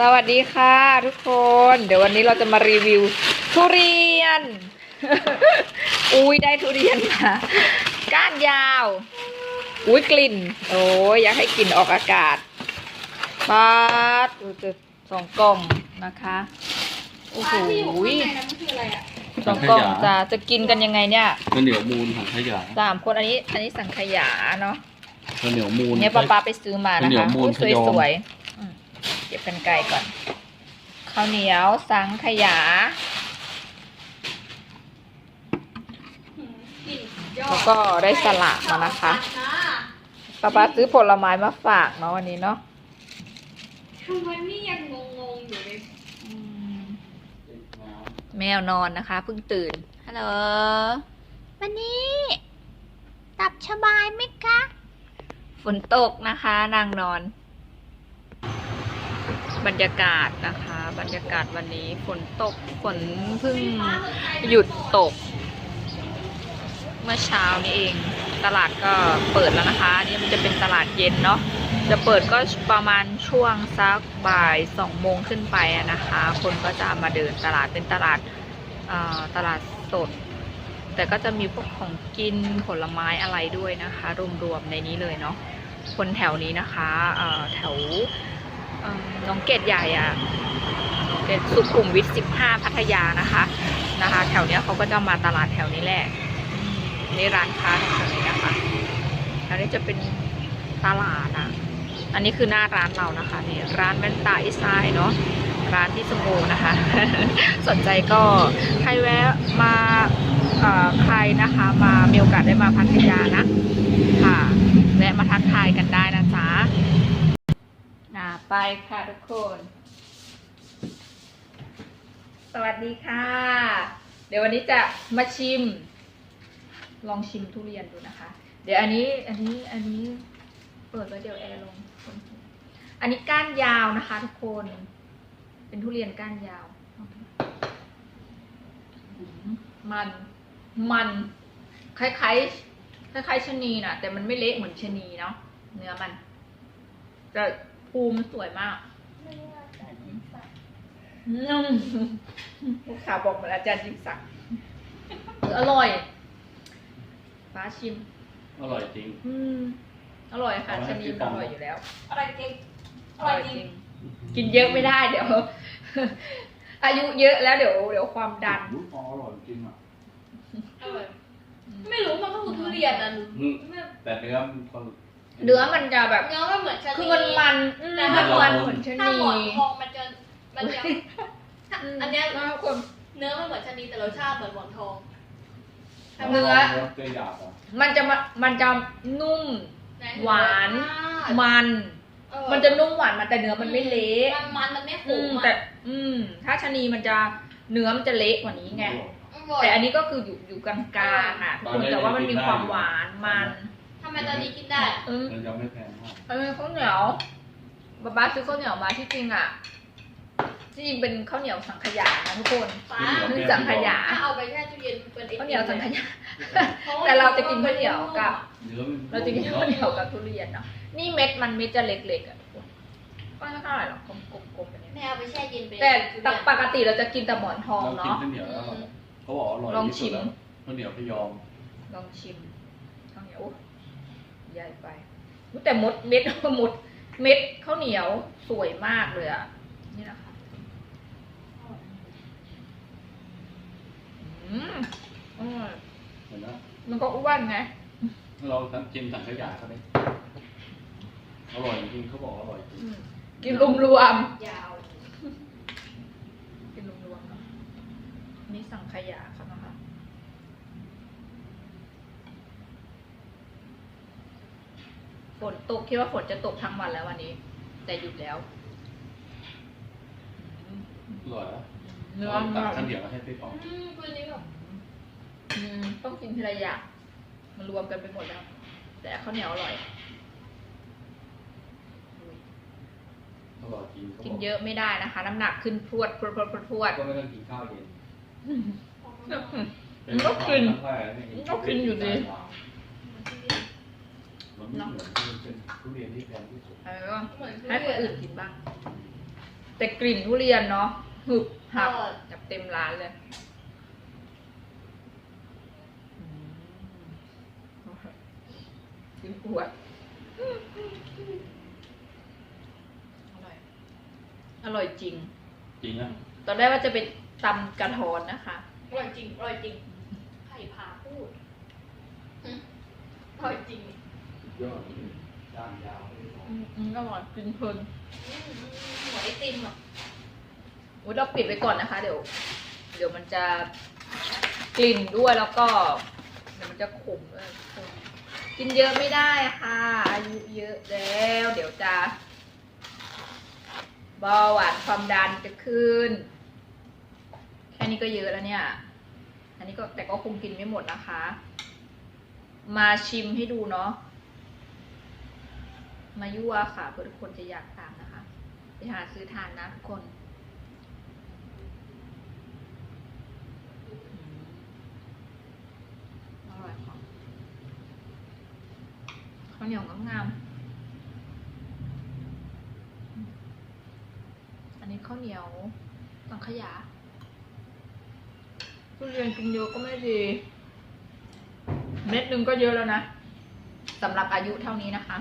สวัสดีค่ะทุกคน เดี๋ยววันนี้เราจะมารีวิว ทุเรียน อุ้ยได้ทุเรียนมาก้านยาว อุ้ยกลิ่น โอ้ยอยากให้กลิ่นออกอากาศปัดดูจะสองกล่องนะคะโอ้โหที่อยู่ข้างในนั้นมันคืออะไรอะสองกล่องจะจะกินกันยังไงเนี่ยข้าวเหนียวมูลของขยะสามคนอันนี้ อันนี้สังขยาเนาะข้าวเหนียวมูลเนี่ยป้าป้าไปซื้อมานะข้าวเหนียคะวมูลสวยขยอมสวยๆอืมเก็บกันไกลก่อนข้าวเหนียวสังขยากลิ่นยอดแล้วก็ได้สลัดมานะคะป้าป้าซื้อผลไม้มาฝากเนาะวันนี้เนาะทำไมนี่ยังงงๆอยู่เลยแมวนอนนะคะเพิ่งตื่น ฮัลโหล วันนี้ตับสบายไหมคะ ฝนตกนะคะนางนอน บรรยากาศนะคะ บรรยากาศวันนี้ฝนตกฝนเพิ่งหยุดตก เมื่อเช้านี้เองตลาดก็เปิดแล้วนะคะนี่มันจะเป็นตลาดเย็นเนาะจะเปิดก็ประมาณช่วงสักบ่ายสองโมงขึ้นไปนะคะ คนก็จะมาเดินตลาดเป็นตลาดตลาดสด แต่ก็จะมีพวกของกินผลไม้อะไรด้วยนะคะ รวมๆในนี้เลยเนาะคนแถวนี้นะคะแถว น้องเกดใหญ่อะเกดสุขุมวิท15พัทยานะคะนะคะ แถวเนี้ยเขาก็จะมาตลาดแถวนี้แหละนี่ร้านค้าแถวนี้นะคะแถวนี้จะเป็นตลาดอะอันนี้คือหน้าร้านเรานะคะนี่ร้านแว่นตาอีสายเนาะร้านที่สมโอนะคะ สนใจก็ใครแวะมาใครนะคะ มามีโอกาสได้มาพัทยานะค่ะแวะมาทักทายกันได้นะจ๊ะอ่า ไปค่ะทุกคน สวัสดีค่ะ เดี๋ยววันนี้จะมาชิม ลองชิมทุเรียนดูนะคะ เดี๋ยวอันนี้อันนี้อันนี้เปิดไว้เดี๋ยวแอร์ลง อันนี้ก้านยาวนะคะทุกคน เป็นทุเรียนก้านยาว มัน มันคล้ายๆคล้ายๆชะนีน่ะแต่มันไม่เละเหมือนชะนีเนาะเนื้อมันแต่ ภูมิสวยมากนุ่มลูกค้าบอกเหมือนอาจารย์ยิ่งศักดิ์อร่อยฟ้าชิม อร่อยจริง อืมอร่อยค่ะเอาไว้ชะนีที่มันกล่อองร่อยอยู่แล้ว อร่อยจริง อร่อยจริง กินเยอะไม่ได้เดี๋ยว อายุเยอะแล้วเดี๋ยวเดี๋ยวความดันรู้อ๋ออร่อยจริงอะอร่อยไม่รู้มันก็คือทุเรียนอะอืมแต่เนื้อมันคน เนื้อมันจะแบบเนื้อมันเหมือนชะนีคือมันมันอืมแต่มัถ้านมันเหมือนชะถ้านีหมอนทองมันจะมันจะมอันเนี้ยแล้วคน เนื้อมันเหมือนชะนีแต่รสชาติเหมือนหมอนทองเนื้อเนื้อหยาบอะมันจะมามันจะนุ่มหวาน มันมันมันจะนุ่มหวานมันแต่เนื้อมันไม่เละมันมันมันไม่ขอืมมอะแต่อืม ถ้าชะนีมันจะเนื้อมันจะเละกว่านี้ไง อร่อยแต่อันนี้ก็คืออยู่อยู่กลางๆอะทุกคนแต่ว่ามันมีความหวานมัน ทำไมตอนนี้กินได้อะเออมันยังไม่แพงมากเออข้าวเหนียวบ๊าบ้าซื้อข้าวเหนียวมาที่จริงอะ ที่จริงเป็นข้าวเหนียวสังขยานะทุกคนฟ้านึ่งสังขยาถ้าเอาไปแช่ตู้เย็นเป็นไอติมข้าวเหนียวสังขยาพะว่แต่เราจะกินข้าวเหนียวกับ เนื้อมันเราจะกินข้าวเหนียวกับทุเรียนเนาะ นี่เม็ดมันเม็ดจะเล็กๆอะทุกคนก็ไม่เท่าไหร่หรอกกลมๆๆไปเนี่ยแม่เอาไปแช่เย็นเป็นแต่ทุเรียนปกติเราจะกินแต่หมอนทองเรากินเนาะ ข้าวเหนียวแล้วอร่อยเขาบอกอร่อยลองที่ชิสุดมแล้วข้าวเหนียวพยอม ลองชิมข้าวเหนียวอุ๊ย ใหญ่ไปอุ๊ยแต่มดเม็ดมดเม็ดข้าวเหนียวสวยมากเลยอะ นี่นะคะอืมอร่อยเห็นไหมมันก็อ้วนไงเรากินสังขยาเขาไหมอร่อยจริงเขาบอกอร่อยจริงอืมกินรวมรวมยาวๆกินรวมรวมๆเนาะนี่สังขยาครับนะคะ ฝนตกคิดว่าฝนจะตกทั้งวันแล้ววันนี้ แต่หยุดแล้วอืมอร่อยแล้วเนื้อตัมากข้าวเหนียวมาให้พี่ปองอืมตัวนี้แบบอืมต้องกินทีละอย่างมันรวมกันไปหมดแล้ว แต่ข้าวเหนียวอร่อยอุ้ยอร่อยจริงขาบกินเยอะไม่ได้นะคะ น้ำหนักขึ้นพรวดพรวดพรวดพรวดพรวด ก็ไม่ต้องกินข้าวเย็นมันก็กินเป็ข้าวแรกมันก็กินอยู่ดี มันไม่เหมือนที่เป็นทุเรียนที่แพงที่สุดเออเหมือนทุให้คนเรียนอื่นกินบ้าง แต่กลิ่นทุเรียนเนาะหึบหับเออแบบเต็มร้านเลยกินปวดอร่อย อร่อยจริง จริงอะตอนแรกว่าจะเป็นตำกระทอนนะคะ อร่อยจริง อร่อยจริง ไข่พาพูดอืมอร่อยจริง ยอดด้านยาวอืมอืมอร่อยกินเพลินอืมหัวไอติมอะอุ๊ยเราปิดไว้ก่อนนะคะ เดี๋ยว เดี๋ยวมันจะกลิ่นด้วยแล้วก็ เดี๋ยวมันจะขมด้วยขมกินเยอะไม่ได้ค่ะ อายุเยอะแล้ว เดี๋ยวจะเบาหวานความดันจะขึ้น แค่นี้ก็เยอะแล้วเนี่ย อันนี้ก็แต่ก็คงกินไม่หมดนะคะ มาชิมให้ดูเนาะ มายั่วค่ะเพื่อทุกคนจะอยากทานนะคะ ไปหาซื้อทานนะทุกคนอร่อยค่ะข้าวเหนียวงามๆอันนี้ข้าวเหนียวสังขยาทุเรียนกินเยอะก็ไม่ดี เม็ดหนึ่งก็เยอะแล้วนะสำหรับอายุเท่านี้นะคะ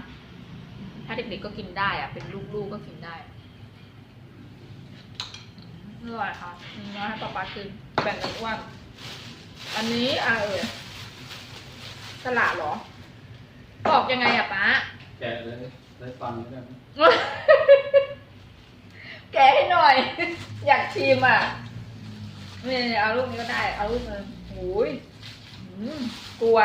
ถ้าเด็กๆก็กินได้อะเป็นลูกๆก็กินได้อร่อยค่ะน้อยให้ป๊าป๊ากินแบ่งกันอ้วนอันนี้อะเออสละเหรอปอกยังไงอะป๊าแกะเลยได้ฟันไม่ได้ไหมแกะให้หน่อย อยากชิมอะนี่ๆเอาลูกนี้ก็ได้ เอาลูกนึงโอ้ยอืมกลัว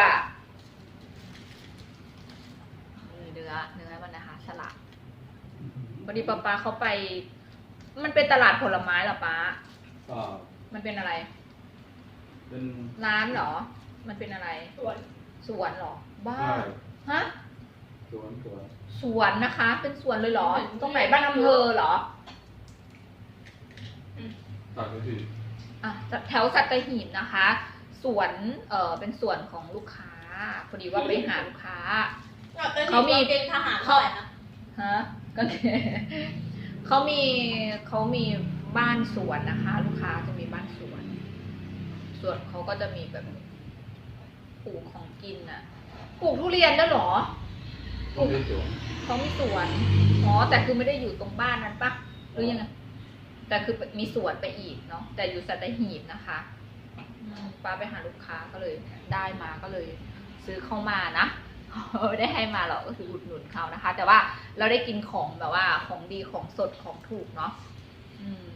นี่เนื้อเนื้อมันนะคะสลัด พอดีป๊าป๊าเขาไป มันเป็นตลาดผลไม้เหรอป๊าก็มันเป็นอะไร เป็นร้านเหรอ มันเป็นอะไร ส่วนสวนเหรอ บ้า ใช่ฮะ สวนสวนสวนนะคะ เป็นสวนเลยเหรอ ตรงไหนบ้านอำเภอเหรอ ตัดก็คืออะแถวสัตหีบนะคะสวนเออเป็นสวนของลูกค้า พอดีว่าไปหาลูกค้า เขามีเกณฑ์ทหารเท่าไหร่นะฮะ ก็เขามีเขามีบ้านสวนนะคะ ลูกค้าจะมีบ้านสวน สวนเขาก็จะมีแบบปลูกของกินน่ะปลูกทุเรียนด้วยเหรอก็ไม่สวนเขามีสวนอ๋อแต่คือไม่ได้อยู่ตรงบ้านนั้นปะหรือยังไงแต่คือมีสวนไปอีกเนาะแต่อยู่สัตหีบนะคะป้าไปหาลูกค้าก็เลยได้มาก็เลย ซื้อเข้ามานะ ไม่ได้ให้มาหรอกก็คืออุดหนุนเขานะคะ แต่ว่าเราได้กินของแบบว่าของดีของสดของถูกเนาะอืม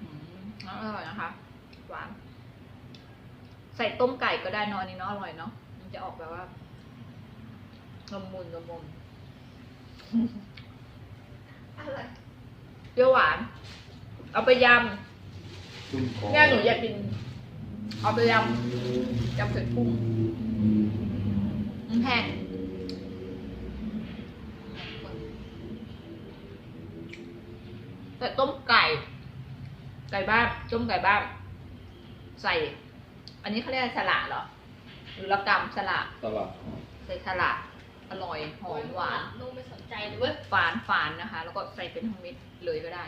อืมอร่อยนะคะหวานใส่ต้มไก่ก็ได้เนอะอันนี้เนาะอร่อยเนาะมันจะออกแบบว่าละมุนละมุนอะไรเปรี้ยวหวาน เอาไปยจุ่มของำเนี่ยหนูอยากกิน เอาไปยำยำใส่กุ้งมันแพงแต่ต้มไก่ ไก่บ้านต้มไก่บ้านใส่ อันนี้เขาเรียกอะไรสละเหรอ หรือละกำสละตลาดใส่สละอร่อยหอมหวานนุ่มไม่สนใจเลยเว้ยฝานฝานนะคะ แล้วก็ใส่เป็นทั้งเม็ดเลยก็ได้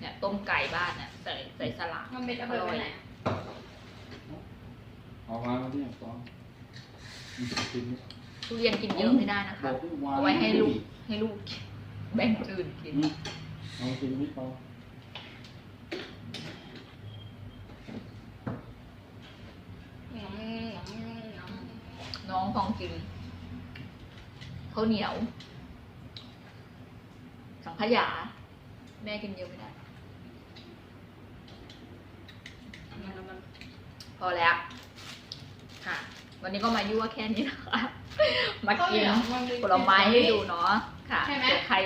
เนี่ยต้มไก่บ้านเนี่ยใส่ใส่สลัดมันเป็นอะไรไปไหนอะ เอามาแล้วเนี่ยตอนกินทุเรียนกินเยอะไม่ได้นะคะเอาไว้ให้ลูกให้ลูกแบ่งคนอื่นกินเอากินนิดพอหนำหนำหนำน้องฟองกินข้าวเหนียว สังขยา แม่กินเยอะไม่ได้ พอแล้ว ค่ะ วันนี้ก็มายั่วแค่นี้นะคะ มากินผลไม้ให้ดูเนาะค่ะใช่ไหมเกิดใคร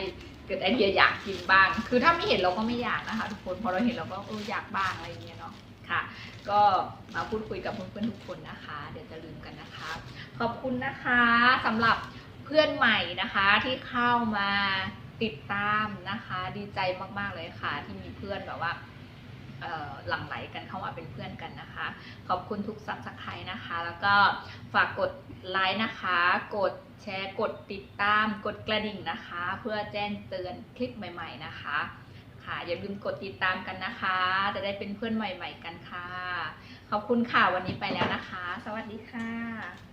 เกิดไอเดียอยากกินบ้าง คือถ้าไม่เห็นเราก็ไม่อยากนะคะ ทุกคน พอเราเห็นเราก็เอออยากบ้างอะไรอย่างเงี้ยเนาะค่ะ ก็มาพูดคุยกับเพื่อนๆทุกคนนะคะ เดี๋ยวจะลืมกันนะคะ ขอบคุณนะคะสำหรับเพื่อนใหม่นะคะที่เข้ามาติดตามนะคะ ดีใจมากๆเลยค่ะ ที่มีเพื่อนแบบว่าเอ่อ หลั่งไหลกันเข้ามาเป็นเพื่อนกันนะคะ ขอบคุณทุกซับสไครต์นะคะ แล้วก็ฝากกดไลค์นะคะ กดแชร์กดติดตามกดกระดิ่งนะคะ เพื่อแจ้งเตือนคลิปใหม่ๆนะคะค่ะอย่าลืมกดติดตามกันนะคะ จะได้เป็นเพื่อนใหม่ ๆ กันค่ะ ขอบคุณค่ะวันนี้ไปแล้วนะคะ สวัสดีค่ะ